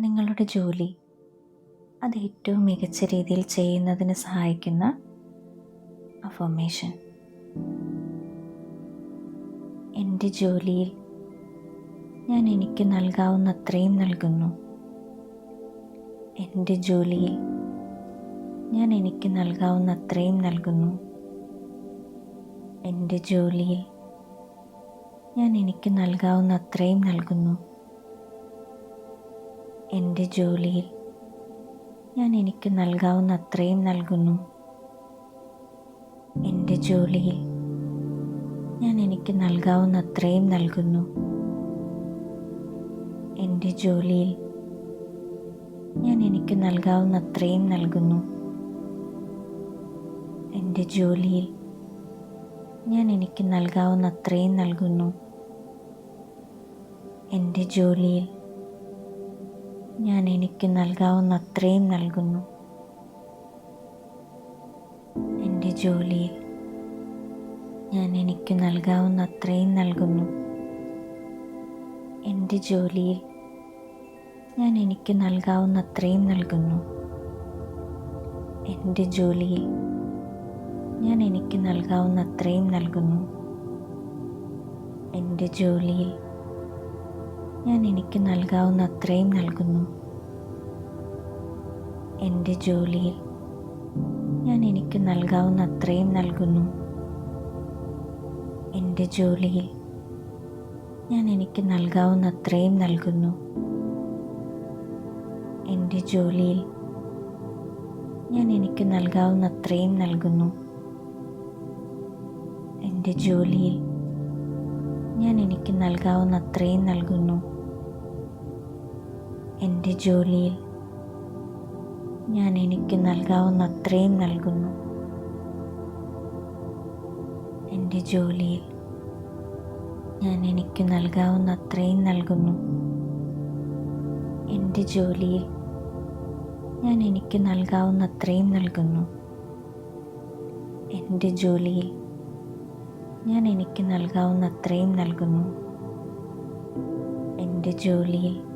നിങ്ങളുടെ ജോലി അത് ഏറ്റവും മികച്ച രീതിയിൽ ചെയ്യുന്നതിന് സഹായിക്കുന്ന അഫർമേഷൻ എന്റെ ജോലിയിൽ ഞാൻ എനിക്ക് നൽകാവുന്ന അത്രയും നൽകുന്നു. എന്റെ ജോലിയിൽ ഞാൻ എനിക്ക് നൽകാവുന്ന അത്രയും നൽകുന്നു. എന്റെ ജോലിയിൽ ഞാൻ എനിക്ക് നൽകാവുന്ന അത്രയും നൽകുന്നു. എന്റെ ജോലിയിൽ ഞാൻ എനിക്ക് നൽകാവുന്ന അത്രയും നൽകുന്നു. എന്റെ ജോലിയിൽ ഞാൻ എനിക്ക് നൽകാവുന്ന അത്രയും നൽകുന്നു. എന്റെ ജോലിയിൽ ഞാൻ എനിക്ക് നൽകാവുന്ന അത്രയും നൽകുന്നു. എന്റെ ജോലിയിൽ ഞാൻ എനിക്ക് നൽകാവുന്ന അത്രയും നൽകുന്നു. എന്റെ ജോലിയിൽ ഞാൻ എനിക്ക് നൽകാവുന്ന അത്രയും നൽകുന്നു. എന്റെ ജോലിയിൽ ഞാൻ എനിക്ക് നൽകാവുന്ന അത്രയും നൽകുന്നു. എന്റെ ജോലിയിൽ ഞാൻ എനിക്ക് നൽകാവുന്ന അത്രയും നൽകുന്നു. എന്റെ ജോലിയിൽ ഞാൻ എനിക്ക് നൽകാവുന്ന അത്രയും നൽകുന്നു. എന്റെ ജോലിയിൽ ഞാൻ എനിക്ക് നൽകാവുന്ന അത്രയും നൽകുന്നു. എന്റെ ജോലിയിൽ ഞാൻ എനിക്ക് നൽകാവുന്ന അത്രയും നൽകുന്നു. എന്റെ ജോലിയിൽ ഞാൻ എനിക്ക് നൽകാവുന്ന അത്രയും നൽകുന്നു. എന്റെ ജോലിയിൽ ഞാൻ എനിക്ക് നൽകാവുന്ന അത്രയും നൽകുന്നു. എന്റെ ജോലിയിൽ ഞാൻ എനിക്ക് നൽകാവുന്ന അത്രയും നൽകുന്നു. എന്റെ ജോലിയിൽ ഞാൻ എനിക്ക് നൽകാവുന്ന അത്രയും നൽകുന്നു. എന്റെ ജോലിയിൽ ഞാൻ എനിക്ക് നൽകാവുന്ന അത്രയും നൽകുന്നു. എന്റെ ജോലിയിൽ ഞാൻ എനിക്ക് നൽകാവുന്ന അത്രയും നൽകുന്നു. എന്റെ ജോലിയിൽ ഞാൻ എനിക്ക് നൽകാവുന്ന അത്രയും നൽകുന്നു. എന്റെ ജോലിയിൽ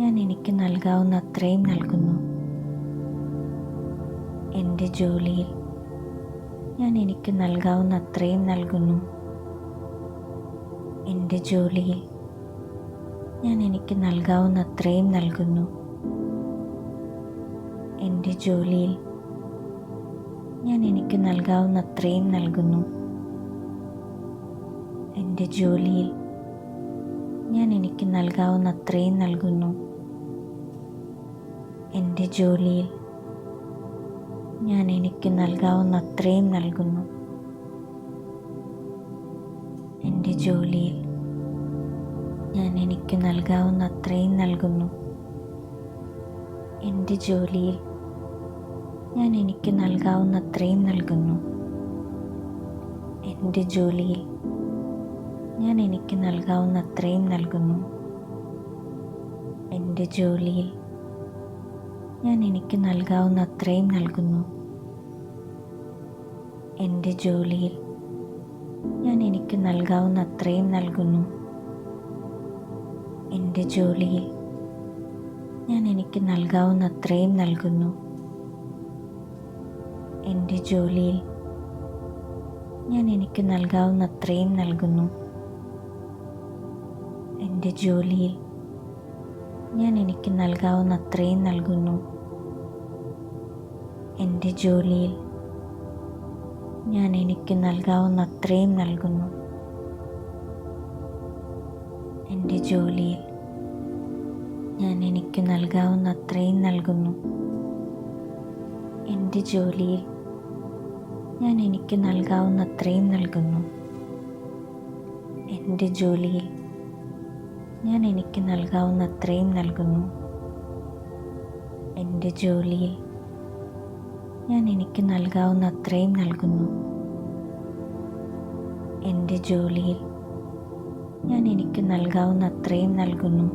ഞാൻ എനിക്ക് നൽകാവുന്ന അത്രയും നൽകുന്നു. എന്റെ ജോലിയിൽ ഞാൻ എനിക്ക് നൽകാവുന്ന അത്രയും നൽകുന്നു. എന്റെ ജോലിയിൽ ഞാൻ എനിക്ക് നൽകാവുന്ന അത്രയും നൽകുന്നു. എന്റെ ജോലിയിൽ ഞാൻ എനിക്ക് നൽകാവുന്ന അത്രയും നൽകുന്നു. എന്റെ ജോലിയിൽ ഞാൻ എനിക്ക് നൽകാവുന്ന അത്രയും നൽകുന്നു. എന്റെ ജോലിയിൽ ഞാൻ എനിക്ക് നൽകാവുന്ന അത്രയും നൽകുന്നു. എന്റെ ജോലിയിൽ ഞാൻ എനിക്ക് നൽകാവുന്ന അത്രയും നൽകുന്നു. എന്റെ ജോലിയിൽ ഞാൻ എനിക്ക് നൽകാവുന്ന അത്രയും നൽകുന്നു. എന്റെ ജോലിയിൽ ഞാൻ എനിക്ക് നൽകാവുന്ന അത്രയും നൽകുന്നു. എന്റെ ജോലിയിൽ ഞാൻ എനിക്ക് നൽകാവുന്ന അത്രയും നൽകുന്നു. എന്റെ ജോലിയിൽ ഞാൻ എനിക്ക് നൽകാവുന്ന അത്രയും നൽകുന്നു. എന്റെ ജോലിയിൽ ഞാൻ എനിക്ക് നൽകാവുന്ന അത്രയും നൽകുന്നു. എന്റെ ജോലിയിൽ ഞാൻ എനിക്ക് നൽകാവുന്ന അത്രയും നൽകുന്നു. എന്റെ ജോലിയിൽ ഞാൻ എനിക്ക് നൽകാവുന്ന അത്രയും നൽകുന്നു. എന്റെ ജോലിയിൽ ഞാൻ എനിക്ക് നൽകാവുന്ന അത്രയും നൽകുന്നു. എന്റെ ജോലിയിൽ ഞാൻ എനിക്ക് നൽകാവുന്ന അത്രയും നൽകുന്നു. എന്റെ ജോലിയിൽ ഞാൻ എനിക്ക് നൽകാവുന്ന അത്രയും നൽകുന്നു. എന്റെ ജോലിയിൽ ഞാൻ എനിക്ക് നൽകാവുന്ന അത്രയും നൽകുന്നു. എന്റെ ജോലിയിൽ ഞാൻ എനിക്ക് നൽകാവുന്ന അത്രയും നൽകുന്നു. എന്റെ ജോലിയിൽ ഞാൻ എനിക്ക് നൽകാവുന്ന അത്രയും നൽകുന്നു.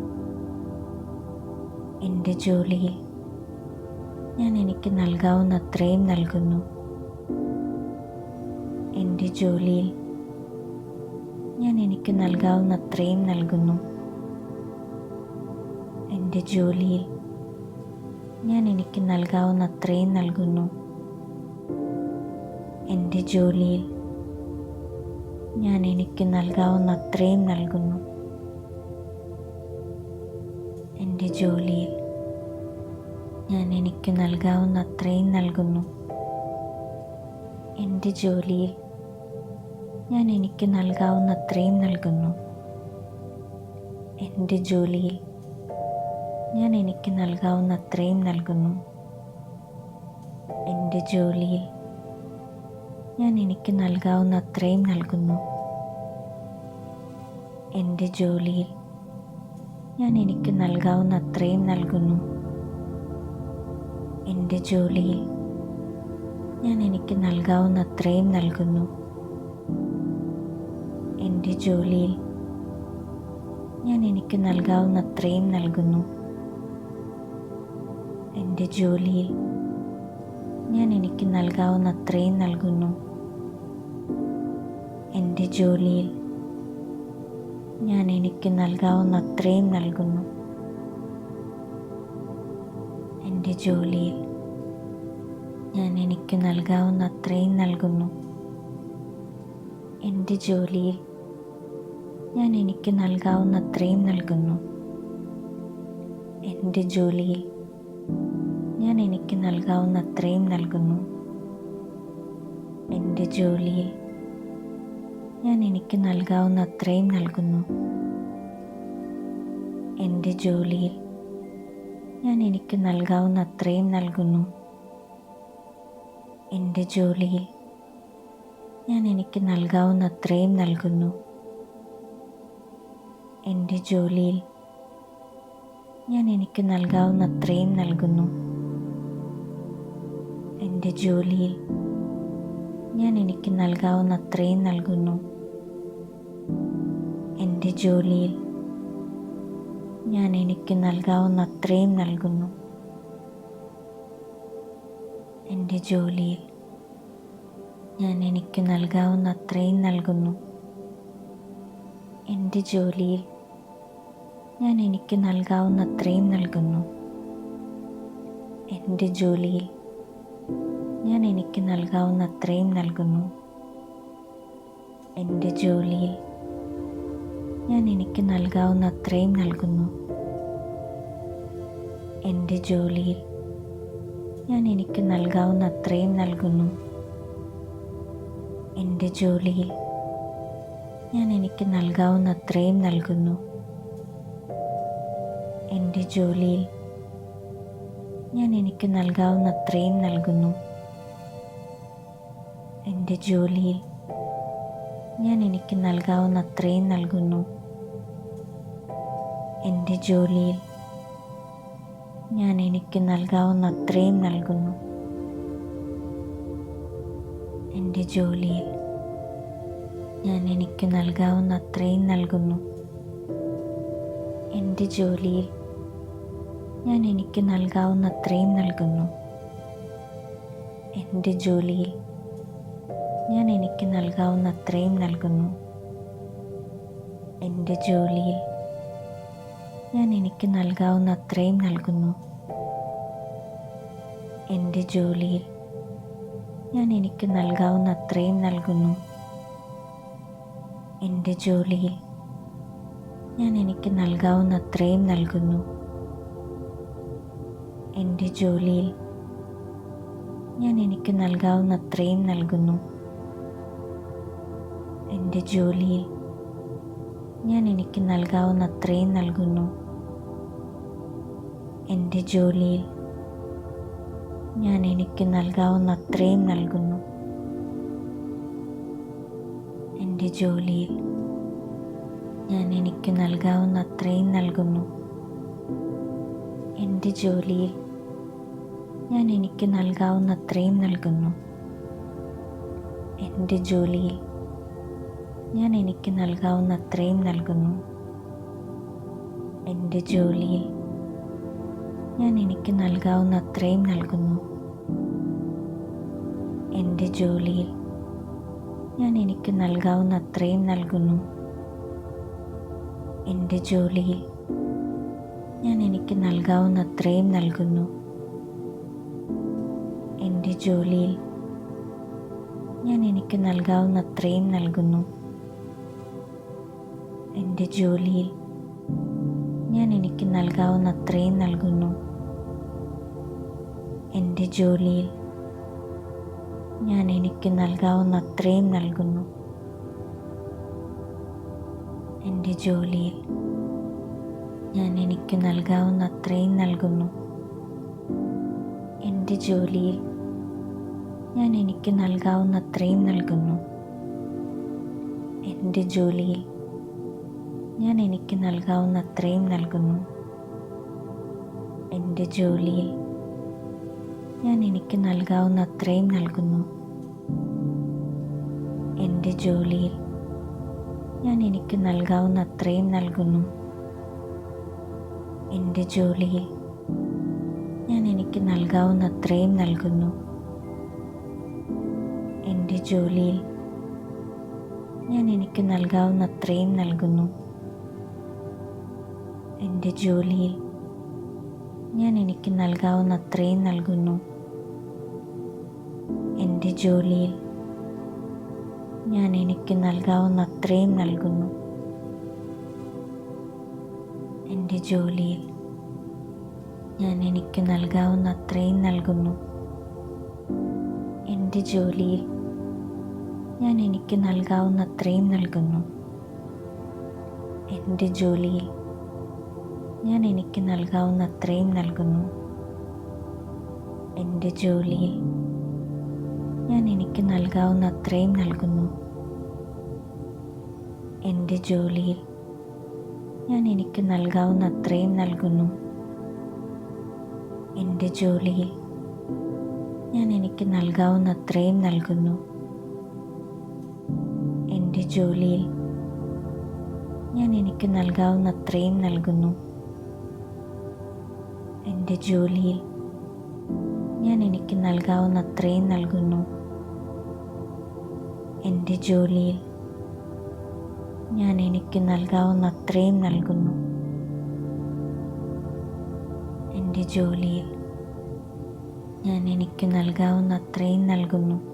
എന്റെ ജോലിയിൽ ഞാൻ എനിക്ക് നൽകാവുന്ന അത്രയും നൽകുന്നു. എന്റെ ജോലിയിൽ ഞാൻ എനിക്ക് നൽകാവുന്ന അത്രയും നൽകുന്നു. എന്റെ ജോലിയിൽ ഞാൻ എനിക്ക് നൽകാവുന്ന അത്രയും നൽകുന്നു. എന്റെ ജോലിയിൽ ഞാൻ എനിക്ക് നൽകാവുന്ന അത്രയും നൽകുന്നു. എന്റെ ജോലിയിൽ ഞാൻ എനിക്ക് നൽകാവുന്ന അത്രയും നൽകുന്നു. എന്റെ ജോലിയിൽ ഞാൻ എനിക്ക് നൽകാവുന്ന അത്രയും നൽകുന്നു. എന്റെ ജോലിയിൽ ഞാൻ എനിക്ക് നൽകാവുന്ന അത്രയും നൽകുന്നു. എന്റെ ജോലിയിൽ ഞാൻ എനിക്ക് നൽകാവുന്ന അത്രയും നൽകുന്നു. എന്റെ ജോലിയിൽ ഞാൻ എനിക്ക് നൽകാവുന്ന അത്രയും നൽകുന്നു. എന്റെ ജോലിയിൽ ഞാൻ എനിക്ക് നൽകാവുന്ന അത്രയും നൽകുന്നു. എന്റെ ജോലിയിൽ ഞാൻ എനിക്ക് നൽകാവുന്ന അത്രയും നൽകുന്നു. എന്റെ ജോലിയിൽ ഞാൻ എനിക്ക് നൽകാവുന്ന അത്രയും നൽകുന്നു. എന്റെ ജോലിയിൽ ഞാൻ എനിക്ക് നൽകാവുന്ന അത്രയും നൽകുന്നു. എന്റെ ജോലിയിൽ ഞാൻ എനിക്ക് നൽകാവുന്ന അത്രയും നൽകുന്നു. എന്റെ ജോലിയിൽ ഞാൻ എനിക്ക് നൽകാവുന്ന അത്രയും നൽകുന്നു. എന്റെ ജോലിയിൽ ഞാൻ എനിക്ക് നൽകാവുന്ന അത്രയും നൽകുന്നു. എന്റെ ജോലിയിൽ ഞാൻ എനിക്ക് നൽകാവുന്ന അത്രയും നൽകുന്നു. എന്റെ ജോലിയിൽ ഞാൻ എനിക്ക് നൽകാവുന്ന അത്രയും നൽകുന്നു. എന്റെ ജോലിയിൽ ഞാൻ എനിക്ക് നൽകാവുന്ന അത്രയും നൽകുന്നു. എന്റെ ജോലിയിൽ ഞാൻ എനിക്ക് നൽകാവുന്ന അത്രയും നൽകുന്നു. എന്റെ ജോലിയിൽ ഞാൻ എനിക്ക് നൽകാവുന്ന അത്രയും നൽകുന്നു. എന്റെ ജോലിയിൽ ഞാൻ എനിക്ക് നൽകാവുന്ന അത്രയും നൽകുന്നു. എന്റെ ജോലിയിൽ ഞാൻ എനിക്ക് നൽകാവുന്ന അത്രയും നൽകുന്നു. എന്റെ ജോലിയിൽ ഞാൻ എനിക്ക് നൽകാവുന്ന അത്രയും നൽകുന്നു. എന്റെ ജോലിയിൽ ഞാൻ എനിക്ക് നൽകാവുന്ന അത്രയും നൽകുന്നു. എന്റെ ജോലിയിൽ ഞാൻ എനിക്ക് നൽകാവുന്ന അത്രയും നൽകുന്നു. എന്റെ ജോലിയിൽ ഞാൻ എനിക്ക് നൽകാവുന്ന അത്രയും നൽകുന്നു. എന്റെ ജോലിയിൽ ഞാൻ എനിക്ക് നൽകാവുന്ന അത്രയും നൽകുന്നു. എന്റെ ജോലിയിൽ ഞാൻ എനിക്ക് നൽകാവുന്ന അത്രയും നൽകുന്നു. എന്റെ ജോലിയിൽ ഞാൻ എനിക്ക് നൽകാവുന്ന അത്രയും നൽകുന്നു. എന്റെ ജോലിയിൽ ഞാൻ എനിക്ക് നൽകാവുന്ന അത്രയും നൽകുന്നു. എന്റെ ജോലിയിൽ ഞാൻ എനിക്ക് നൽകാവുന്ന അത്രയും നൽകുന്നു. എന്റെ ജോലിയിൽ ഞാൻ എനിക്ക് നൽകാവുന്ന അത്രയും നൽകുന്നു. എന്റെ ജോലിയിൽ ഞാൻ എനിക്ക് നൽകാവുന്ന അത്രയും നൽകുന്നു. എന്റെ ജോലിയിൽ ഞാൻ എനിക്ക് നൽകാവുന്ന അത്രയും നൽകുന്നു. എന്റെ ജോലിയിൽ ഞാൻ എനിക്ക് നൽകാവുന്ന അത്രയും നൽകുന്നു. എന്റെ ജോലിയിൽ ഞാൻ എനിക്ക് നൽകാവുന്ന അത്രയും നൽകുന്നു. എന്റെ ജോലിയിൽ ഞാൻ എനിക്ക് നൽകാവുന്ന അത്രയും നൽകുന്നു. എന്റെ ജോലിയിൽ ഞാൻ എനിക്ക് നൽകാവുന്ന അത്രയും നൽകുന്നു. എന്റെ ജോലിയിൽ ഞാൻ എനിക്ക് നൽകാവുന്ന അത്രയും നൽകുന്നു. എന്റെ ജോലിയിൽ ഞാൻ എനിക്ക് നൽകാവുന്ന അത്രയും നൽകുന്നു. എന്റെ ജോലിയിൽ ഞാൻ എനിക്ക് നൽകാവുന്ന അത്രയും നൽകുന്നു. എന്റെ ജോലിയിൽ ഞാൻ എനിക്ക് നൽകാവുന്ന അത്രയും നൽകുന്നു. എന്റെ ജോലിയിൽ ഞാൻ എനിക്ക് നൽകാവുന്ന അത്രയും നൽകുന്നു. എന്റെ ജോലിയിൽ ഞാൻ എനിക്ക് നൽകാവുന്ന അത്രയും നൽകുന്നു. എന്റെ ജോലിയിൽ ഞാൻ എനിക്ക് നൽകാവുന്ന അത്രയും നൽകുന്നു. ജോലിയിൽ ഞാൻ എനിക്ക് നൽകാവുന്ന അത്രയും നൽകുന്നു. എന്റെ ജോലിയിൽ ഞാൻ എനിക്ക് നൽകാവുന്ന അത്രയും നൽകുന്നു. എന്റെ ജോലിയിൽ ഞാൻ എനിക്ക് നൽകാവുന്ന അത്രയും നൽകുന്നു. എന്റെ ജോലിയിൽ ഞാൻ എനിക്ക് നൽകാവുന്ന അത്രയും നൽകുന്നു. എന്റെ ജോലിയിൽ ഞാൻ എനിക്ക് നൽകാവുന്ന അത്രയും നൽകുന്നു. എന്റെ ജോലിയിൽ ഞാൻ എനിക്ക് നൽകാവുന്ന അത്രയും നൽകുന്നു. എന്റെ ജോലിയിൽ ഞാൻ എനിക്ക് നൽകാവുന്ന അത്രയും നൽകുന്നു. എന്റെ ജോലിയിൽ ഞാൻ എനിക്ക് നൽകാവുന്ന അത്രയും നൽകുന്നു. എന്റെ ജോലിയിൽ ഞാൻ എനിക്ക് നൽകാവുന്ന അത്രയും നൽകുന്നു. എന്റെ ജോലിയിൽ. ഞാൻ എനിക്ക് നൽകാവുന്ന അത്രയും നൽകുന്നു. എന്റെ ജോലിയിൽ ഞാൻ എനിക്ക് നൽകാവുന്ന അത്രയും നൽകുന്നു. എന്റെ ജോലിയിൽ ഞാൻ എനിക്ക് നൽകാവുന്ന അത്രയും നൽകുന്നു. എന്റെ ജോലിയിൽ ഞാൻ എനിക്ക് നൽകാവുന്ന അത്രയും നൽകുന്നു. എന്റെ ജോലിയിൽ ഞാൻ എനിക്ക് നൽകാവുന്ന അത്രയും നൽകുന്നു. എന്റെ ജോലിയിൽ ഞാൻ എനിക്ക് നൽകാവുന്ന അത്രയും നൽകുന്നു. എന്റെ ജോലിയിൽ ഞാൻ എനിക്ക് നൽകാവുന്ന അത്രയും നൽകുന്നു. എന്റെ ജോലിയിൽ ഞാൻ എനിക്ക് നൽകാവുന്ന അത്രയും നൽകുന്നു. എന്റെ ജോലിയിൽ ഞാൻ എനിക്ക് നൽകാവുന്ന അത്രയും നൽകുന്നു. ജോലിയിൽ ഞാൻ എനിക്ക് നൽകാവുന്ന അത്രയും നൽകുന്നു. എന്റെ ജോലിയിൽ ഞാൻ എനിക്ക് നൽകാവുന്ന അത്രയും നൽകുന്നു. എന്റെ ജോലിയിൽ ഞാൻ എനിക്ക് നൽകാവുന്ന അത്രയും നൽകുന്നു. എന്റെ ജോലിയിൽ ഞാൻ എനിക്ക് നൽകാവുന്ന അത്രയും നൽകുന്നു.